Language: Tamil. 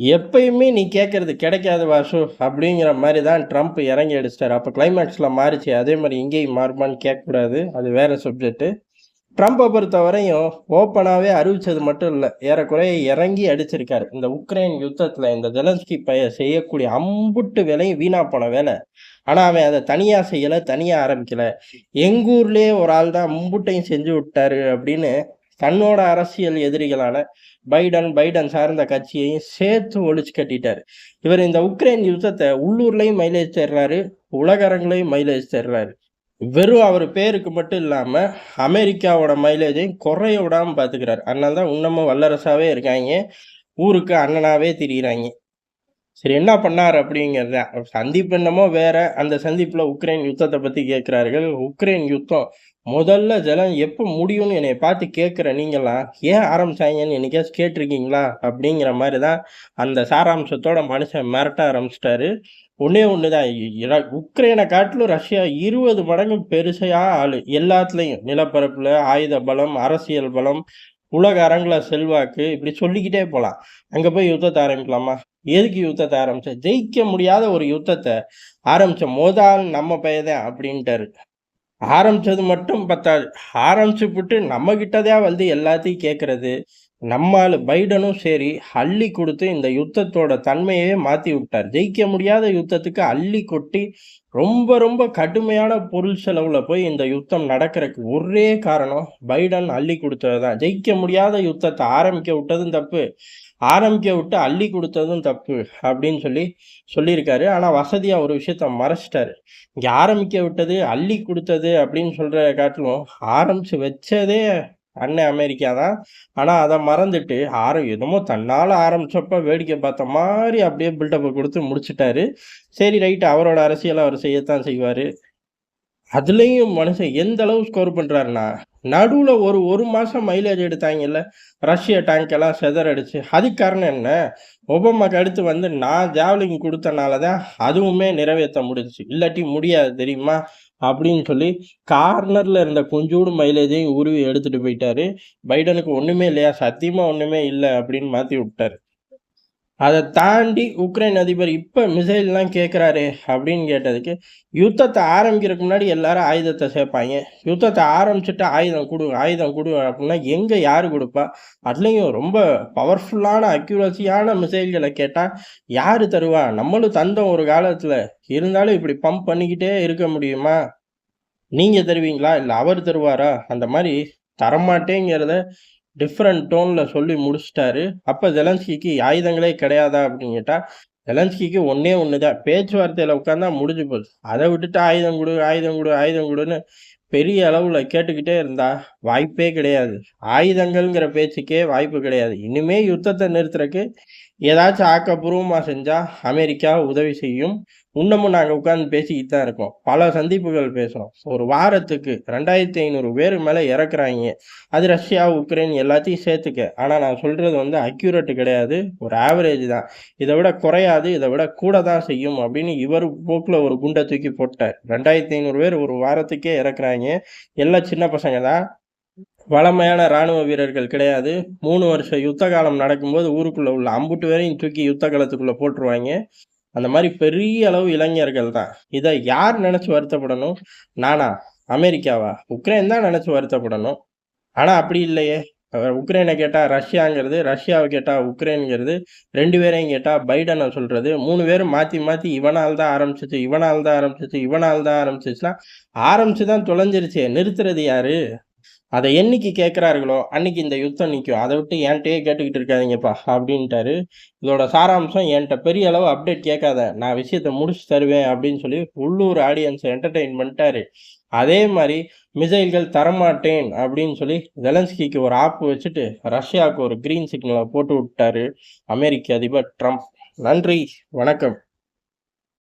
எப்பயுமே நீ கேட்கறது கிடைக்காது வாசு அப்படிங்கிற மாதிரி தான் ட்ரம்ப் இறங்கி அடிச்சிட்டாரு. அப்போ கிளைமேக்ஸில் மாறிச்சு. அதே மாதிரி இங்கேயும் மாறுமான்னு கேட்கக்கூடாது. அது வேற சப்ஜெக்ட்டு ட்ரம்ப்பை பொறுத்த வரையும் ஓப்பனாகவே அறிவிச்சது மட்டும் இல்லை. ஏறக்குறைய இறங்கி அடிச்சிருக்காரு. இந்த உக்ரைன் யுத்தத்தில் இந்த ஜெலன்ஸ்கி பைய செய்யக்கூடிய அம்புட்டு வேலையும் வீணாக போன வேலை. ஆனால் அவன் அதை தனியாக செய்யலை தனியாக ஆரம்பிக்கலை. எங்கூர்லேயே ஒரு ஆள் தான் அம்புட்டையும் செஞ்சு விட்டாரு அப்படின்னு தன்னோட அரசியல் எதிரிகளான பைடன் பைடன் சார்ந்த கட்சியையும் சேர்த்து ஒழிச்சு கட்டிட்டாரு. இவர் இந்த உக்ரைன் யுத்தத்தை உள்ளூர்லையும் மைலேஜ் தர்றாரு உலகரங்களையும் மைலேஜ் தர்றாரு. வெறும் அவர் பேருக்கு மட்டும் இல்லாம அமெரிக்காவோட மைலேஜையும் குறைய விடாம பாத்துக்கிறாரு. அதனால தான் இன்னமும் வல்லரசாவே இருக்காங்க. ஊருக்கு அண்ணனாவே திரியிறாங்க. சரி என்ன பண்ணார் அப்படிங்கிறது சந்திப்பு என்னமோ வேற அந்த சந்திப்பில் உக்ரைன் யுத்தத்தை பற்றி கேட்குறார்கள். உக்ரைன் யுத்தம் முதல்ல ஜலம் எப்போ முடியும்னு என்னை பார்த்து கேட்குற நீங்களாம் ஏன் ஆரம்பிச்சாங்கன்னு என்னைக்காச்சும் கேட்டிருக்கீங்களா? அப்படிங்கிற மாதிரி தான் அந்த சாராம்சத்தோட மனுஷன் மிரட்ட ஆரம்பிச்சிட்டாரு. ஒன்றே ஒன்று தான் உக்ரைனை காட்டிலும் ரஷ்யா இருபது மடங்கு பெருசையாக ஆள். எல்லாத்துலேயும் நிலப்பரப்பில் ஆயுத பலம் அரசியல் பலம் உலக அரங்கில் செல்வாக்கு இப்படி சொல்லிக்கிட்டே போகலாம் அங்கே போய் யுத்தத்தை ஆரம்பிக்கலாமா? எதுக்கு யுத்தத்தை ஆரம்பித்த ஜெயிக்க முடியாத ஒரு யுத்தத்தை ஆரம்பிச்ச மோதால் நம்ம பெயதான் அப்படின்ட்டாரு. ஆரம்பிச்சது மட்டும் பத்தாது. ஆரம்பிச்சு விட்டு நம்மக்கிட்டதான் வந்து எல்லாத்தையும் கேட்கறது நம்மால் பைடனும் சரி அள்ளி கொடுத்து இந்த யுத்தத்தோட தன்மையே மாற்றி விட்டார். ஜெயிக்க முடியாத யுத்தத்துக்கு அள்ளி கொட்டி ரொம்ப ரொம்ப கடுமையான பொருள் செலவில் போய் இந்த யுத்தம் நடக்கிறதுக்கு ஒரே காரணம் பைடன் அள்ளி கொடுத்தது தான். ஜெயிக்க முடியாத யுத்தத்தை ஆரம்பிக்க விட்டதும் தப்பு ஆரம்பிக்க விட்டு அள்ளி கொடுத்ததும் தப்பு அப்படின்னு சொல்லி சொல்லியிருக்காரு. ஆனால் வசதியாக ஒரு விஷயத்த மறைச்சிட்டாரு. இங்கே ஆரம்பிக்க விட்டது அள்ளி கொடுத்தது அப்படின்னு சொல்கிற காட்டிலும் ஆரம்பித்து வச்சதே அண்ணன் அமெரிக்கா தான். ஆனால் அதை மறந்துட்டு ஆரம் என்னமோ தன்னால் ஆரம்பித்தப்ப வேடிக்கை பார்த்த மாதிரி அப்படியே பில்டப்பை கொடுத்து முடிச்சிட்டாரு. சரி ரைட்டு அவரோட அரசியலை அவர் செய்யத்தான் செய்வார். அதுலேயும் மனுஷன் எந்த அளவு ஸ்கோர் பண்ணுறாருன்னா நடுவில் ஒரு ஒரு மாதம் மைலேஜ் எடுத்தாங்கல்ல ரஷ்ய டேங்க் எல்லாம் செதறடிச்சு. அதுக்கு காரணம் என்ன? ஒபாமாக்கு அடுத்து வந்து நான் ஜாவ்லிங் கொடுத்தனால தான் அதுவுமே நிறைவேற்ற முடிஞ்சிச்சு. இல்லாட்டி முடியாது தெரியுமா? அப்படின்னு சொல்லி கார்னரில் இருந்த கொஞ்சோடு மைலேஜையும் உருவி எடுத்துகிட்டு போயிட்டாரு. பைடனுக்கு ஒன்றுமே இல்லையா? சத்தியமாக ஒன்றுமே இல்லை அப்படின்னு மாற்றி விட்டார். அதை தாண்டி உக்ரைன் அதிபர் இப்போ மிசைல்லாம் கேட்குறாரு அப்படின்னு கேட்டதுக்கு யுத்தத்தை ஆரம்பிக்கிறதுக்கு முன்னாடி எல்லாரும் ஆயுதத்தை சேர்ப்பாங்க. யுத்தத்தை ஆரம்பிச்சுட்டு ஆயுதம் கொடு ஆயுதம் கொடு அப்படின்னா எங்கே யார் கொடுப்பா? அதுலேயும் ரொம்ப பவர்ஃபுல்லான அக்யூரஸியான மிசைல்களை கேட்டால் யார் தருவா? நம்மளும் தந்தோம் ஒரு காலத்தில். இருந்தாலும் இப்படி பம்ப் பண்ணிக்கிட்டே இருக்க முடியுமா? நீங்கள் தருவீங்களா? இல்லை அவர் தருவாரா? அந்த மாதிரி தரமாட்டேங்கிறத டிஃப்ரெண்ட் டோனில் சொல்லி முடிச்சிட்டாரு. அப்போ ஜெலன்ஸ்கிக்கு ஆயுதங்களே கிடையாதா அப்படின்னு கேட்டால் ஜெலன்ஸ்கிக்கு ஒன்றே ஒன்று தான் பேச்சுவார்த்தையில் உட்காந்தா முடிஞ்சு போகுது அதை விட்டுட்டு ஆயுதம் கொடு ஆயுதம் கொடு ஆயுதம் கொடுன்னு பெரிய அளவில் கேட்டுக்கிட்டே இருந்தா வாய்ப்பே கிடையாது. ஆயுதங்கள்ங்கிற பேச்சுக்கே வாய்ப்பு கிடையாது. இனிமே யுத்தத்தை நிறுத்துறக்கு ஏதாச்சும் ஆக்கப்பூர்வமாக செஞ்சால் அமெரிக்கா உதவி செய்யும். இன்னமும் நாங்கள் உட்காந்து பேசிக்கிட்டு தான் இருக்கோம். பல சந்திப்புகள் பேசுகிறோம் ஒரு வாரத்துக்கு ரெண்டாயிரத்தி ஐநூறு பேர் மேலே இறக்குறாங்க. அது ரஷ்யா உக்ரைன் எல்லாத்தையும் சேர்த்துக்க. ஆனால் நான் சொல்கிறது வந்து அக்யூரேட் கிடையாது. ஒரு ஆவரேஜ் தான். இதை விட குறையாது. இதை விட கூட தான் செய்யும் அப்படின்னு இவர் போக்கில் ஒரு குண்டை தூக்கி போட்டார். ரெண்டாயிரத்தி ஐநூறு பேர் ஒரு வாரத்துக்கே இறக்குறாங்க. எல்லாம் சின்ன பசங்க தான் வளமையான இராணுவ வீரர்கள் கிடையாது. மூணு வருஷம் யுத்த காலம் நடக்கும்போது ஊருக்குள்ளே உள்ள அம்புட்டு வரையும் தூக்கி யுத்த காலத்துக்குள்ளே போட்டுருவாங்க. அந்த மாதிரி பெரிய அளவு இளைஞர்கள் தான் இதை யார் நினச்சி வருத்தப்படணும்? நானா? அமெரிக்காவா? உக்ரைன் தான் நினச்சி வருத்தப்படணும். ஆனால் அப்படி இல்லையே. உக்ரைனை கேட்டால் ரஷ்யாங்கிறது ரஷ்யாவை கேட்டால் உக்ரைனுங்கிறது ரெண்டு பேரையும் கேட்டால் பைடனை சொல்கிறது மூணு பேரும் மாற்றி மாற்றி இவனால் தான் ஆரம்பிச்சிச்சு இவனால் தான் ஆரம்பிச்சிச்சு இவனால் தான் ஆரம்பிச்சிச்சுன்னா ஆரம்பிச்சு தான் தொலைஞ்சிருச்சு நிறுத்துறது யாரு? அதை என்னைக்கு கேட்குறார்களோ அன்னைக்கு இந்த யுத்தம் நிற்கும். அதை விட்டு என்கிட்டயே கேட்டுக்கிட்டு இருக்காதீங்கப்பா அப்படின்ட்டாரு. இதோட சாராம்சம் என்கிட்ட பெரிய அளவு அப்டேட் கேட்காத. நான் விஷயத்த முடிச்சு தருவேன் அப்படின்னு சொல்லி உள்ளூர் ஆடியன்ஸை என்டர்டெயின் பண்ணிட்டாரு. அதே மாதிரி மிசைல்கள் தரமாட்டேன் அப்படின்னு சொல்லி ஜெலன்ஸ்கிக்கு ஒரு ஆப் வச்சுட்டு ரஷ்யாவுக்கு ஒரு கிரீன் சிக்னலை போட்டு விட்டாரு அமெரிக்க அதிபர் ட்ரம்ப் நன்றி வணக்கம்.